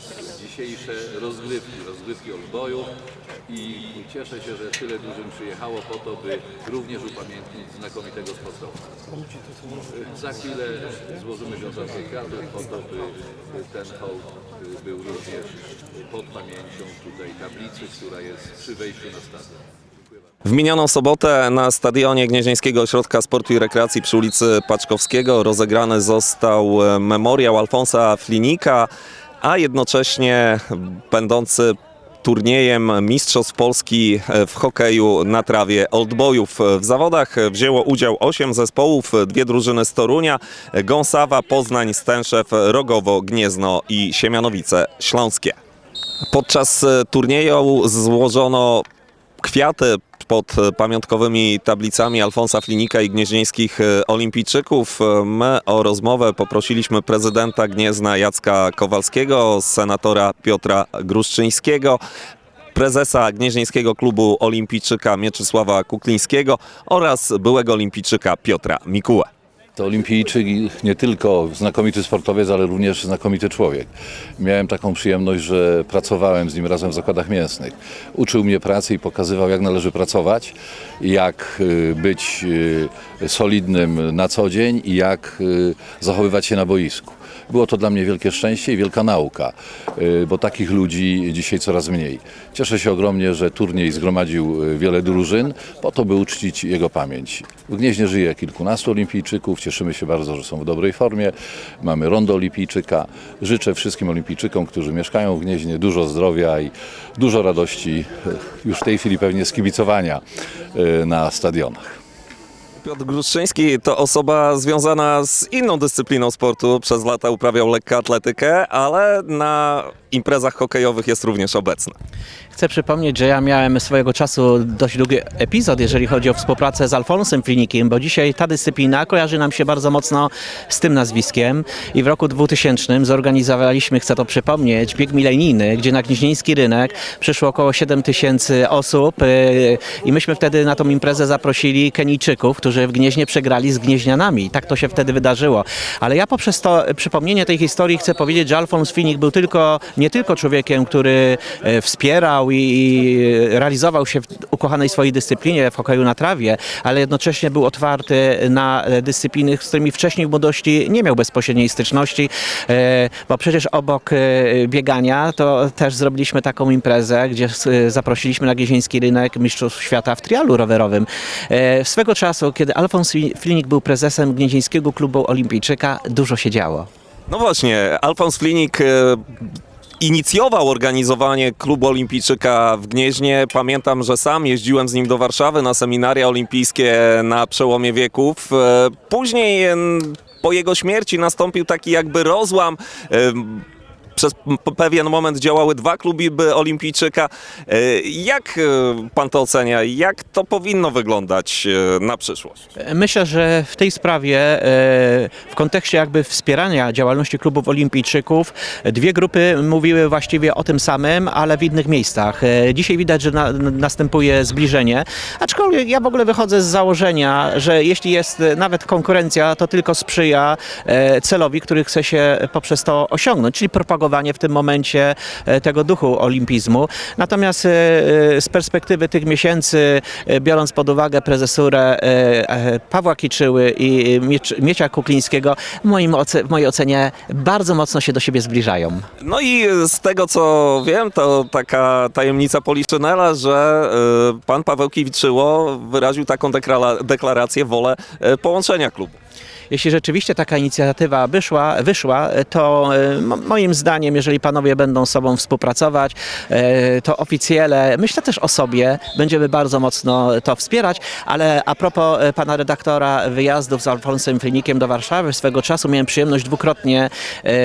przez dzisiejsze rozgrywki, rozgrywki odbojów i cieszę się, że tyle drużyn przyjechało po to, by również upamiętnić znakomitego sportowca. Za chwilę złożymy wiązankę kwiatów po to, by ten hołd był również pod pamięcią tutaj tablicy, która jest przy wejściu na stadion. W minioną sobotę na stadionie Gnieźnieńskiego Ośrodka Sportu i Rekreacji przy ulicy Paczkowskiego rozegrany został e, memoriał Alfonsa Flinika, a jednocześnie będący turniejem Mistrzostw Polski w hokeju na trawie oldboyów. W zawodach wzięło udział 8 zespołów, dwie drużyny z Torunia, Gąsawa, Poznań, Stęszew, Rogowo, Gniezno i Siemianowice Śląskie. Podczas e, turnieju złożono kwiaty pod e, pamiątkowymi tablicami Alfonsa Flinika i gnieźnieńskich e, olimpijczyków. E, My o rozmowę poprosiliśmy prezydenta Gniezna Jacka Kowalskiego, senatora Piotra Gruszczyńskiego, prezesa Gnieźnieńskiego Klubu Olimpijczyka Mieczysława Kuklińskiego oraz byłego olimpijczyka Piotra Mikułę. To olimpijczyk i nie tylko znakomity sportowiec, ale również znakomity człowiek. Miałem taką przyjemność, że pracowałem z nim razem w zakładach mięsnych. Uczył mnie pracy i pokazywał, jak należy pracować, jak y, być y, solidnym na co dzień i jak y, zachowywać się na boisku. Było to dla mnie wielkie szczęście i wielka nauka, y, bo takich ludzi dzisiaj coraz mniej. Cieszę się ogromnie, że turniej zgromadził y, wiele drużyn po to, by uczcić jego pamięć. W Gnieźnie żyje kilkunastu olimpijczyków, cieszymy się bardzo, że są w dobrej formie. Mamy rondo olimpijczyka. Życzę wszystkim olimpijczykom, którzy mieszkają w Gnieźnie dużo zdrowia i dużo radości, y, już w tej chwili pewnie z kibicowania y, na stadionach. Piotr Gruszczyński to osoba związana z inną dyscypliną sportu. Przez lata uprawiał lekkoatletykę, ale na imprezach hokejowych jest również obecny. Chcę przypomnieć, że ja miałem swojego czasu dość długi epizod, jeżeli chodzi o współpracę z Alfonsem Flinikiem, bo dzisiaj ta dyscyplina kojarzy nam się bardzo mocno z tym nazwiskiem i w roku 2000 zorganizowaliśmy, chcę to przypomnieć, bieg milenijny, gdzie na Gnieźnieński Rynek przyszło około 7 tysięcy osób yy, i myśmy wtedy na tą imprezę zaprosili Kenijczyków, którzy w Gnieźnie przegrali z Gnieźnianami. Tak to się wtedy wydarzyło. Ale ja poprzez to przypomnienie tej historii chcę powiedzieć, że Alfons Flinik był tylko, nie tylko człowiekiem, który e, wspierał i, realizował się w ukochanej swojej dyscyplinie w hokeju na trawie, ale jednocześnie był otwarty na dyscypliny, z którymi wcześniej w młodości nie miał bezpośredniej styczności, e, bo przecież obok e, biegania to też zrobiliśmy taką imprezę, gdzie zaprosiliśmy na Gnieźnieński Rynek Mistrzostw Świata w trialu rowerowym. Swego czasu, kiedy Alfons Flinik był prezesem Gnieźnieńskiego Klubu Olimpijczyka, dużo się działo. No właśnie, Alfons Flinik inicjował organizowanie klubu olimpijczyka w Gnieźnie. Pamiętam, że sam jeździłem z nim do Warszawy na seminaria olimpijskie na przełomie wieków. E, Później em, po jego śmierci nastąpił taki jakby rozłam. Przez pewien moment działały dwa kluby olimpijczyka. E, Jak e, pan to ocenia? Jak to powinno wyglądać e, na przyszłość? Myślę, że w tej sprawie, w kontekście jakby wspierania działalności klubów olimpijczyków, dwie grupy mówiły właściwie o tym samym, ale w innych miejscach. Dzisiaj widać, że na, następuje zbliżenie, aczkolwiek ja w ogóle wychodzę z założenia, że jeśli jest nawet konkurencja, to tylko sprzyja celowi, który chce się poprzez to osiągnąć, czyli w tym momencie e, tego duchu olimpizmu. Natomiast e, e, z perspektywy tych miesięcy, biorąc pod uwagę prezesurę Pawła Kiczyły i Miecia Kuklińskiego, w, moim w mojej ocenie bardzo mocno się do siebie zbliżają. No i z tego co wiem, to taka tajemnica Poliszynela, że pan Paweł Kiwiczyło wyraził taką deklarację, wolę połączenia klubu. Jeśli rzeczywiście taka inicjatywa wyszła, wyszła to e, moim zdaniem, jeżeli panowie będą z sobą współpracować, e, to oficjele, myślę też o sobie, będziemy bardzo mocno to wspierać, ale a propos e, pana redaktora wyjazdów z Alfonsem Flinikiem do Warszawy, swego czasu miałem przyjemność dwukrotnie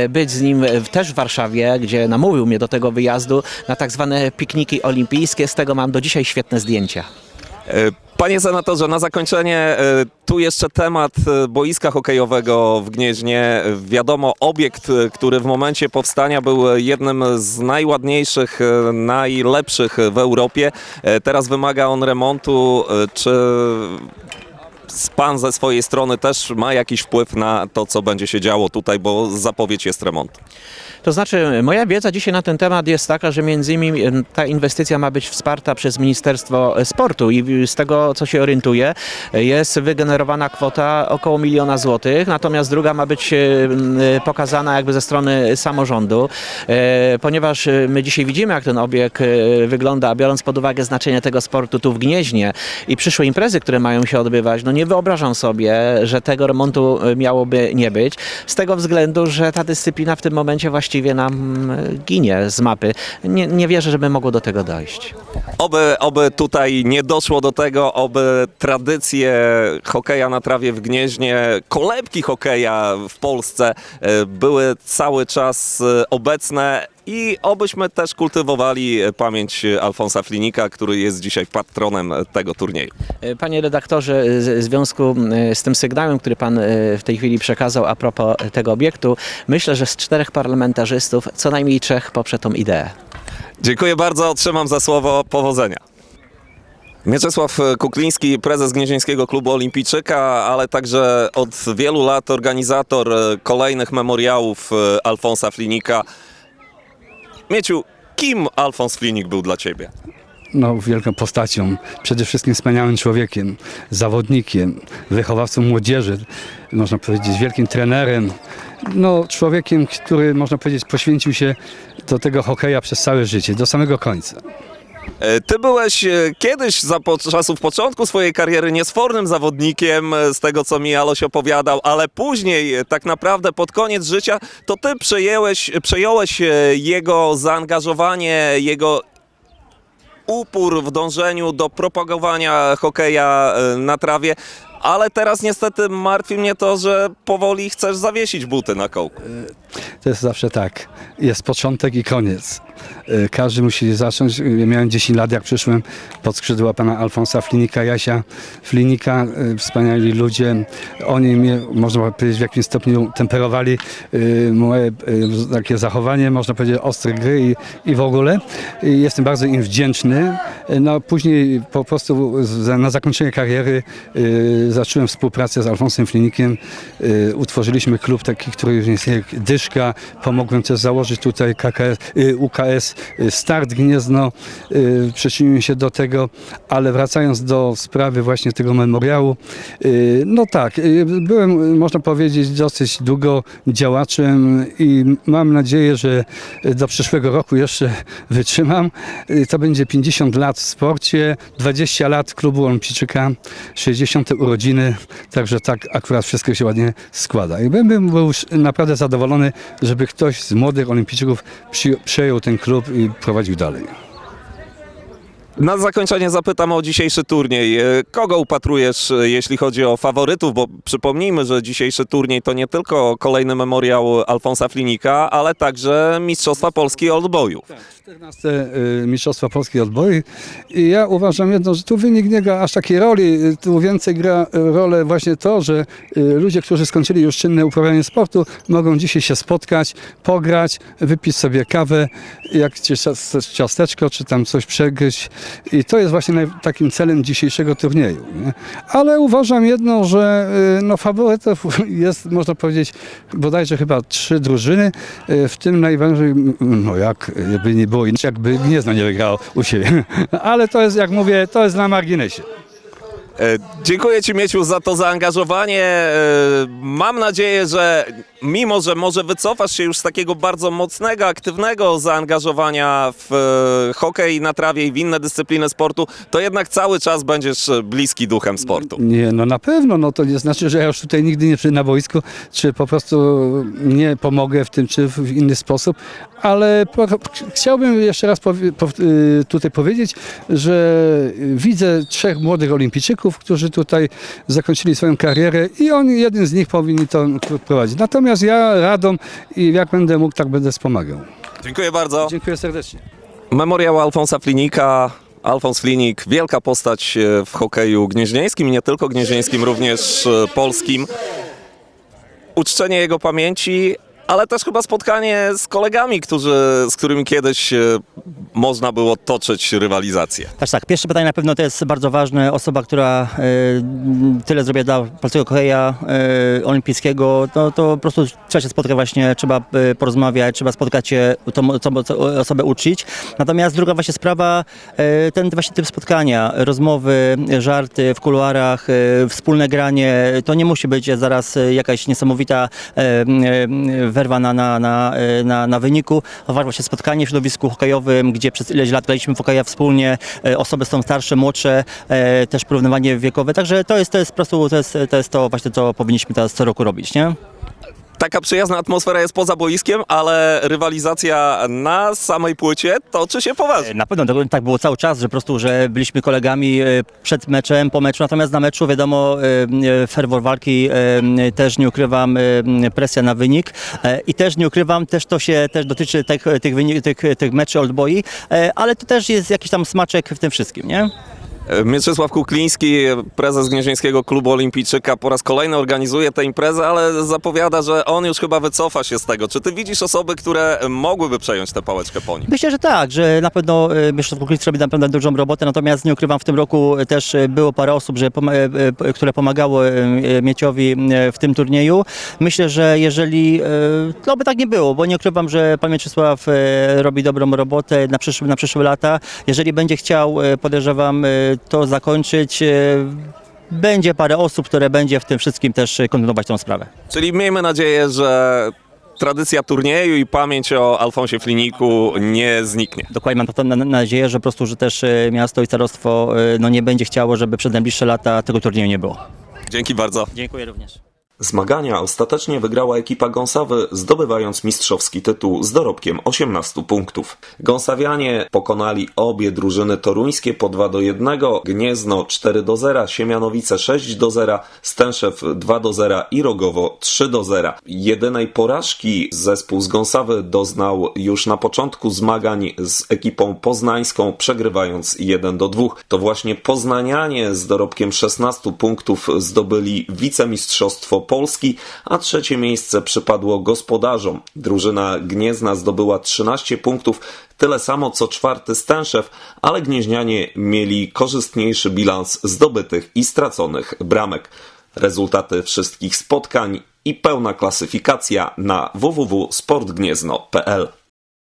być z nim też w Warszawie, gdzie namówił mnie do tego wyjazdu na tak zwane pikniki olimpijskie, z tego mam do dzisiaj świetne zdjęcia. Panie senatorze, na zakończenie y, tu jeszcze temat y, boiska hokejowego w Gnieźnie. Wiadomo, obiekt, y, który w momencie powstania był jednym z najładniejszych, najlepszych w Europie. Teraz wymaga on remontu. Czy pan ze swojej strony też ma jakiś wpływ na to, co będzie się działo tutaj, bo zapowiedź jest remontu? To znaczy, moja wiedza dzisiaj na ten temat jest taka, że między innymi em, ta inwestycja ma być wsparta przez Ministerstwo Sportu i z tego, co się orientuję, jest wygenerowana kwota około miliona złotych, natomiast druga ma być em, pokazana jakby ze strony samorządu, e, ponieważ e, my dzisiaj widzimy, jak ten obieg e, wygląda, biorąc pod uwagę znaczenie tego sportu tu w Gnieźnie i przyszłe imprezy, które mają się odbywać, no nie wyobrażam sobie, że tego remontu e, miałoby nie być, z tego względu, że ta dyscyplina w tym momencie właściwie nam e, ginie z mapy. Nie, nie wierzę, żeby mogło do tego dojść. Oby, oby tutaj nie doszło do tego, oby tradycje hokeja na trawie w Gnieźnie, kolebki hokeja w Polsce e, były cały czas obecne i obyśmy też kultywowali pamięć Alfonsa Flinika, który jest dzisiaj patronem tego turnieju. Panie redaktorze, w związku e, z tym sygnałem, który pan e, w tej chwili przekazał a propos tego obiektu, myślę, że z czterech parlamentarzystów co najmniej trzech poprze tą ideę. Dziękuję bardzo, trzymam za słowo, powodzenia. Mieczysław Kukliński, prezes Gnieźnieńskiego Klubu Olimpijczyka, ale także od wielu lat organizator e, kolejnych memoriałów Alfonsa Flinika. Mieciu, kim Alfons Flinik był dla Ciebie? no, wielką postacią, przede wszystkim wspaniałym człowiekiem, zawodnikiem, wychowawcą młodzieży, można powiedzieć wielkim trenerem, no, człowiekiem, który można powiedzieć poświęcił się do tego hokeja przez całe życie, do samego końca. E, Ty byłeś e, kiedyś za po, czasów początku swojej kariery niesfornym zawodnikiem, e, z tego co mi Aloś opowiadał, ale później, tak naprawdę pod koniec życia, to ty przejęłeś, przejąłeś jego zaangażowanie, jego upór w dążeniu do propagowania hokeja na trawie, ale teraz niestety martwi mnie to, że powoli chcesz zawiesić buty na kołku. To jest zawsze tak. Jest początek i koniec. Y, Każdy musi zacząć. Ja miałem 10 lat, jak przyszłem pod skrzydła pana Alfonsa Flinika, Jasia Flinika. y, Wspaniali ludzie. Oni mnie, można powiedzieć, w jakimś stopniu temperowali y, moje takie zachowanie, można powiedzieć, ostre gry i, i w ogóle. I Jestem bardzo im wdzięczny. No, później po prostu na zakończenie kariery zacząłem współpracę z Alfonsem Flinikiem. Y, utworzyliśmy klub taki, który już jest jak Dyszka. Pomogłem też założyć tutaj KKS, y, UKS y, Start Gniezno. Przyczyniłem się do tego, ale wracając do sprawy właśnie tego memoriału, no tak, byłem, można powiedzieć, dosyć długo działaczem i mam nadzieję, że do przyszłego roku jeszcze wytrzymam. To będzie 50 lat w sporcie, 20 lat klubu Olimpijczyka, 60 urodziny, także tak akurat wszystko się ładnie składa. I bym był już naprawdę zadowolony, żeby ktoś z młodych olimpijczyków przy, przejął ten klub i prowadził dalej. Na zakończenie zapytam o dzisiejszy turniej. E, Kogo upatrujesz, e, jeśli chodzi o faworytów? Bo przypomnijmy, że dzisiejszy turniej to nie tylko kolejny memoriał Alfonsa Flinika, ale także Mistrzostwa Polski Oldboyów. 14 y, Mistrzostwa Polskiej Odboju i ja uważam jedno, że tu wynik nie gra aż takiej roli, tu więcej gra rolę właśnie to, że ludzie, którzy skończyli już czynne uprawianie sportu, mogą dzisiaj się spotkać, pograć, wypić sobie kawę, cias- ciasteczko, czy tam coś przegryźć i to jest właśnie naj- takim celem dzisiejszego turnieju. Nie? Ale uważam jedno, że y, no, faworytów jest, można powiedzieć, bodajże chyba trzy drużyny, y, w tym najważniej, no jak, jakby nie było jakby Gniezno nie wygrało u siebie. Ale to jest, jak mówię, to jest na marginesie. E, Dziękuję Ci, Mieciu, za to zaangażowanie. E, Mam nadzieję, że mimo, że może wycofasz się już z takiego bardzo mocnego, aktywnego zaangażowania w e, hokej na trawie i w inne dyscypliny sportu, to jednak cały czas będziesz bliski duchem sportu. Nie, no na pewno, no to nie znaczy, że ja już tutaj nigdy nie przyjdę na boisku, czy po prostu nie pomogę w tym, czy w inny sposób, ale po, chciałbym jeszcze raz powie, po, y, tutaj powiedzieć, że widzę trzech młodych olimpijczyków, którzy tutaj zakończyli swoją karierę i on, jeden z nich powinni to prowadzić. Natomiast ja radą i jak będę mógł, tak będę wspomagał. Dziękuję bardzo. Dziękuję serdecznie. Memoriał Alfonsa Flinika. Alfons Flinik, wielka postać e, w hokeju gnieźnieńskim, i nie tylko gnieźnieńskim, również e, polskim. Uczczenie jego pamięci, ale też chyba spotkanie z kolegami, którzy, z którymi kiedyś e, można było toczyć rywalizację? Też tak, pierwsze pytanie na pewno to jest bardzo ważne. Osoba, która e, tyle zrobiła dla polskiego hokeja e, olimpijskiego, to, to po prostu trzeba się spotkać właśnie, trzeba e, porozmawiać, trzeba spotkać się, tą, tą, tą osobę uczyć. Natomiast druga właśnie sprawa, e, ten właśnie typ spotkania, rozmowy, żarty w kuluarach, e, wspólne granie, to nie musi być zaraz jakaś niesamowita e, e, werwa na, na, na, na, na wyniku. Ważne właśnie spotkanie w środowisku hokejowym, gdzie przez ileś lat graliśmy w hokeja wspólnie, e, osoby są starsze, młodsze, e, też porównywanie wiekowe, także to jest, to jest po prostu, to jest, to jest to właśnie, co powinniśmy teraz co roku robić, nie? Taka przyjazna atmosfera jest poza boiskiem, ale rywalizacja na samej płycie toczy się poważnie. Na pewno tak było cały czas, że po prostu, że byliśmy kolegami e, przed meczem, po meczu, natomiast na meczu wiadomo, e, e, ferwor walki, e, też nie ukrywam, presja na wynik i też nie ukrywam, też to się też dotyczy tych, tych, wynik, tych, tych meczy ale to też jest jakiś tam smaczek w tym wszystkim, nie? Mieczysław Kukliński, prezes Gnieźnieńskiego Klubu Olimpijczyka, po raz kolejny organizuje tę imprezę, ale zapowiada, że on już chyba wycofa się z tego. Czy ty widzisz osoby, które mogłyby przejąć tę pałeczkę po nim? Myślę, że tak, że na pewno e, że Kukulic robi naprawdę dużą robotę, natomiast nie ukrywam, w tym roku też e, było parę osób, że, e, e, które pomagały e, Mieciowi e, w tym turnieju. Myślę, że jeżeli, e, no by tak nie było, bo nie ukrywam, że pan Mieczysław e, robi dobrą robotę na przyszłe, na przyszłe lata. Jeżeli będzie chciał, e, podejrzewam, e, to zakończyć, e, będzie parę osób, które będzie w tym wszystkim też kontynuować tą sprawę. Czyli miejmy nadzieję, że tradycja turnieju i pamięć o Alfonsie Fliniku nie zniknie. Dokładnie mam na- na- nadzieję, że po prostu, że też e, miasto i starostwo e, no, nie będzie chciało, żeby przez najbliższe lata tego turnieju nie było. Dzięki bardzo. Dziękuję również. Zmagania ostatecznie wygrała ekipa Gąsawy, zdobywając mistrzowski tytuł z dorobkiem 18 punktów. Gąsawianie pokonali obie drużyny toruńskie po 2 do 1, Gniezno 4 do 0, Siemianowice 6 do 0, Stęszew 2 do 0 i Rogowo 3 do 0. Jedynej porażki zespół z Gąsawy doznał już na początku zmagań z ekipą poznańską, przegrywając 1 do 2. To właśnie poznanianie z dorobkiem 16 punktów zdobyli wicemistrzostwo Polski, a trzecie miejsce przypadło gospodarzom. Drużyna Gniezna zdobyła 13 punktów, tyle samo co czwarty Stęszew, ale gnieźnianie mieli korzystniejszy bilans zdobytych i straconych bramek. Rezultaty wszystkich spotkań i pełna klasyfikacja na www.sportgniezno.pl